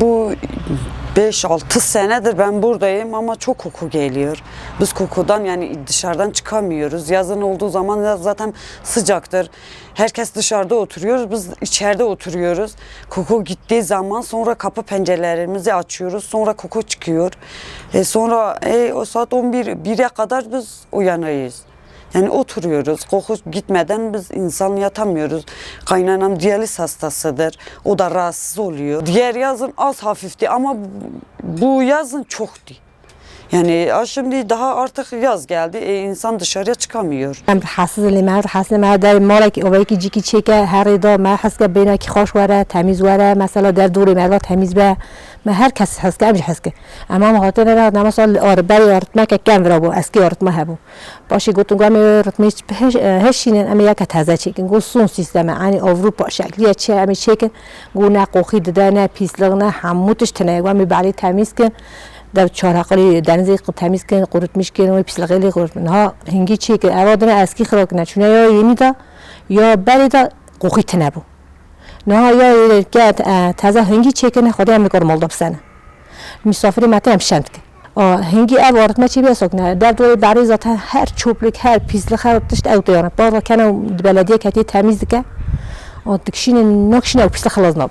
Bu 5-6 senedir ben buradayım ama çok koku geliyor. Biz kokudan yani dışarıdan çıkamıyoruz. Yazın olduğu zaman zaten sıcaktır. Herkes dışarıda oturuyor, biz içeride oturuyoruz. Koku gittiği zaman sonra kapı pencerelerimizi açıyoruz. Sonra koku çıkıyor. E sonra e, o saat 11 1'e kadar biz uyanayız. Yani oturuyoruz. Koku gitmeden biz insan yatamıyoruz. Kaynanam diyaliz hastasıdır. O da rahatsız oluyor. Diğer yazın az hafifti ama bu- yazın çoktu. Yani şimdi daha artık yaz geldi. E, insan dışarıya çıkamıyor. Ben rahatsız olayım. Ben rahatsız olayım. Ben de malak ciki çeke her ida. Ben his ki bina ki hoş vere, temiz vere. Mesela der duri merva temiz be. Ben herkes his ki, amca his. Ama muhatır ne ne mesela arbel yaratmak kem vere bu. Eski yaratma hebu. Başı gotun gami yaratma hiç e, hiç şeyin ama ya kataza çekin. Gol son. Yani Avrupa şekliye çe ama çekin. Gol ne kokuyor da ne pislik ne bari temiz ki. در چارقلی دنز تمیز کن قرط میش کن و پسلقلی قرط ها هنگی چی که؟ اوادم اسکی خراک چونه یا یمیدا یا بریدا تنه تنبو نه یا که تازه هنگی چی که خدا هم کار مال دبسنه مسافر مته هم شند که هنگی او وارد ما بیا بیاسک نه؟ در دوی برای ذات هر چوبلک هر پیزلخ هر تشت او دیانه. و کنه بلدیه کتی تمیز که دکشین نکشین او پیزلخ خلاص نبود.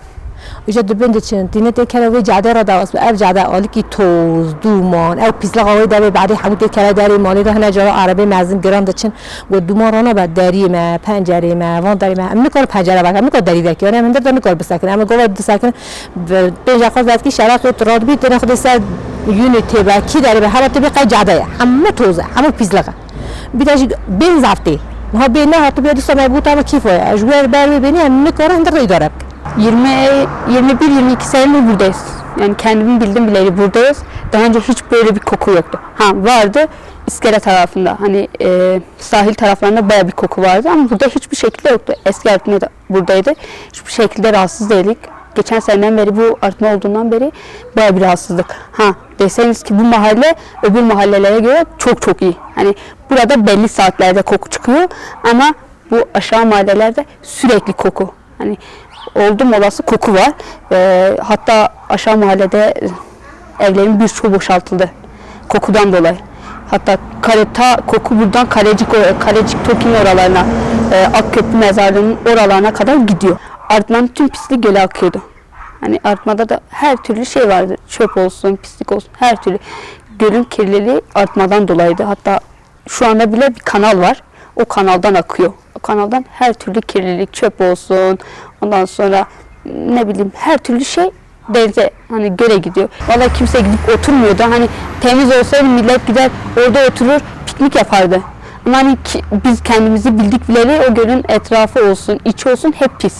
ایجا دبند چن دینه ده کنه وی جاده را دواس به جاده آلی کی توز دومان او پیسلا قوی داره بعدی حمود کنه داری مالی ده نه جا عربی مزین گران دچن و دومان رانا بعد داری ما پنجره ما وان داری ما میکار پنجره بک میکار داری دکی نه من در میکار بسکن اما گوه بسکن به جاقا بعد کی شرق تراد بی تنه خود سر یونیتی با کی داری به هر طبقه جاده همه توزه همه پیسلا بیداش بین زفتی ها بین نه تو بیاد سمه بوتا و کیفه اجوار بر ببینی هم میکار هندر اداره 20 21-22 senedir buradayız. Yani kendimi bildim bileli buradayız. Daha önce hiç böyle bir koku yoktu. Ha vardı iskele tarafında hani e, sahil taraflarında baya bir koku vardı ama burada hiçbir şekilde yoktu. Eski artma da buradaydı. Hiçbir şekilde rahatsız değildik. Geçen seneden beri bu artma olduğundan beri baya bir rahatsızlık. Ha deseniz ki bu mahalle öbür mahallelere göre çok çok iyi. Hani burada belli saatlerde koku çıkıyor ama bu aşağı mahallelerde sürekli koku. Hani oldum olası koku var. Ee, hatta aşağı mahallede evlerin birçoğu boşaltıldı kokudan dolayı. Hatta kale, ta koku buradan Kalecik, Kalecik Tokin oralarına, e, Akköprü mezarlığının oralarına kadar gidiyor. Artmanın tüm pisliği göle akıyordu. Hani artmada da her türlü şey vardı. Çöp olsun, pislik olsun, her türlü. Gölün kirliliği artmadan dolayıydı. Hatta şu anda bile bir kanal var. O kanaldan akıyor. O kanaldan her türlü kirlilik, çöp olsun, ondan sonra ne bileyim her türlü şey denize hani göle gidiyor. Vallahi kimse gidip oturmuyordu. Hani temiz olsaydı millet gider orada oturur piknik yapardı. Ama hani ki- biz kendimizi bildik bileli o gölün etrafı olsun, içi olsun hep pis.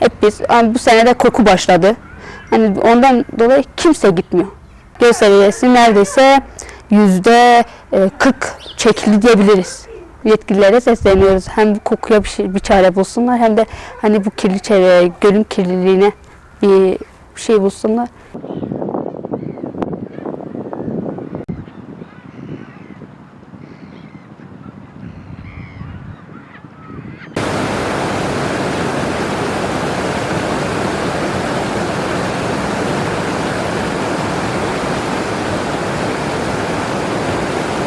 Hep pis. Hani bu sene de koku başladı. Hani ondan dolayı kimse gitmiyor. Göl seviyesi neredeyse yüzde e, 40 çekildi diyebiliriz. Yetkililere sesleniyoruz. Hem bu kokuya bir, şey, bir çare bulsunlar hem de hani bu kirli çevre, gölün kirliliğine bir şey bulsunlar.